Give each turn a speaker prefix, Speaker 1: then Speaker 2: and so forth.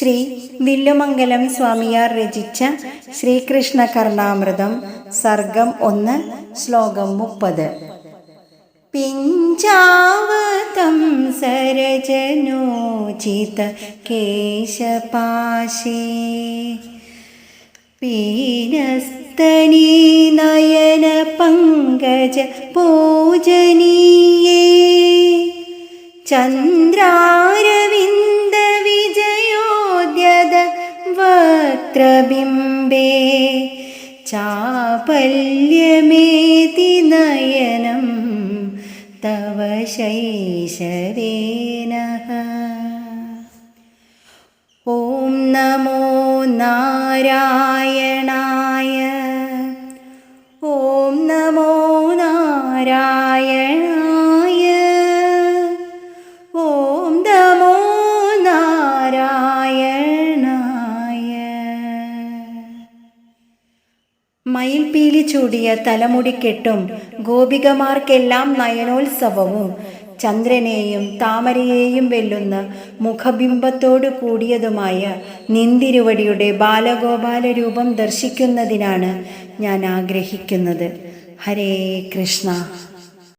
Speaker 1: ശ്രീ വില്ലുമംഗലം സ്വാമിയാർ രചിച്ച ശ്രീകൃഷ്ണ കർണാമൃതം സർഗം ഒന്ന് ശ്ലോകം മുപ്പത്. പിഞ്ചാവതം സരജനോചിത കേശപാശേ. പീനസ്തനീ നയന പങ്കജ പൂജനീയേ. ചന്ദ്രാരവിന്ദ വക്രബിംബേ ചാപല്യമേതി നയനം തവ ശൈശവേനഃ ഓം നമോ നാരായണായ ഓം നമോ നാരായണായ മയിൽപീലി ചൂടിയ തലമുടിക്കെട്ടും ഗോപികമാർക്കെല്ലാം നയനോത്സവവും. ചന്ദ്രനെയും താമരയെയും വെല്ലുന്ന മുഖബിംബത്തോടു കൂടിയതുമായ നിന്തിരുവടിയുടെ ബാലഗോപാല രൂപം ദർശിക്കുന്നതിനാണ് ഞാൻ ആഗ്രഹിക്കുന്നത്. ഹരേ കൃഷ്ണ.